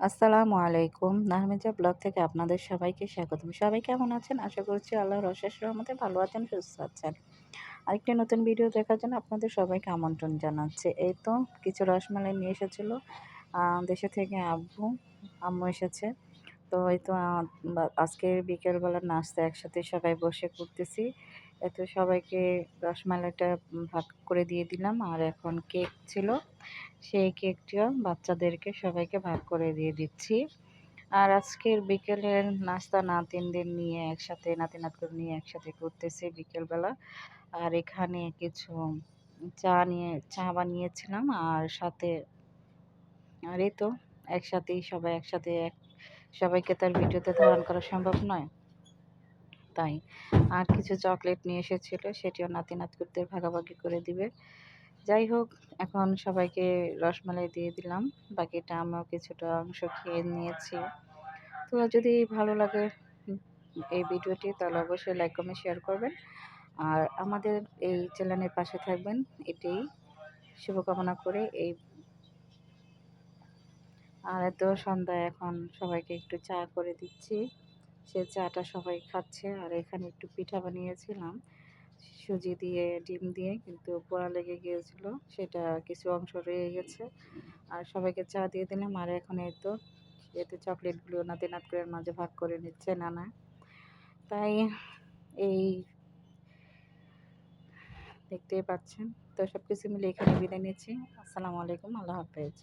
আসসালামু আলাইকুম। নাহমিজা ব্লগ থেকে আপনাদের সবাইকে স্বাগতম। সবাই কেমন আছেন? আশা করছি আল্লাহর অশেষ রহমতে ভালো আছেন, সুস্থ আছেন। আরেকটি নতুন ভিডিও দেখার জন্য আপনাদের সবাইকে আমন্ত্রণ জানাচ্ছে। এই তো কিছু রসমালাই নিয়ে এসেছিল। দেশে থেকে আব্বু, আম্মু এসেছে। তো এই তো আজকে বিকেলবেলার নাস্তা একসাথে সবাই বসে করতেছি এত সবাইকে রসমালাইটা ভাগ করে দিয়ে দিলাম। আর এখন কেক ছিল, সেই কেকটিও বাচ্চাদেরকে সবাইকে ভাগ করে দিয়ে দিচ্ছি। আর আজকের বিকেলের নাস্তা নাতিনদের নিয়ে একসাথে নাতি নাতকুর নিয়ে একসাথে করতেছি বিকেলবেলা। আর এখানে কিছু চা নিয়ে, চা বানিয়েছিলাম আর সাথে, আর এই তো, একসাথেই সবাই একসাথে এক, সবাইকে তার ভিডিওতে ধারণ করা সম্ভব নয়। তাই। আর কিছু চকলেট নিয়ে এসেছিল, সেটিও নাতি নাতকুরদের ভাগাভাগি করে দিবে। যাই হোক, এখন সবাইকে রসমালাই দিয়ে দিলাম, বাকিটা আমিও কিছুটা অংশ খেয়ে নিয়েছি। তো যদি ভালো লাগে এই ভিডিওটি, তাহলে অবশ্যই লাইক কমেন্ট শেয়ার করবেন। আর আমাদের এই চ্যানেলের পাশে থাকবেন, এটাই। শুভকামনা করে এই। আর এত সন্ধ্যায় এখন সবাইকে একটু চা করে দিচ্ছি। সে চাটা সবাই খাচ্ছে। আর এখানে একটু পিঠা বানিয়েছিলাম। সুজি দিয়ে, ডিম দিয়ে, কিন্তু পোড়া লেগে গিয়েছিল। সেটা কিছু অংশ রয়ে গেছে। আর সবাইকে চা দিয়ে দিলাম। আর এখন এই তো এতে চকলেটগুলো নাতি করে মাঝে ভাগ করে নিচ্ছে নানা। তাই এই দেখতেই পাচ্ছেন। তো সব কিছু মিলে এখানে বিদায় নিচ্ছি। আসসালামু আলাইকুম। আল্লাহ হাফেজ।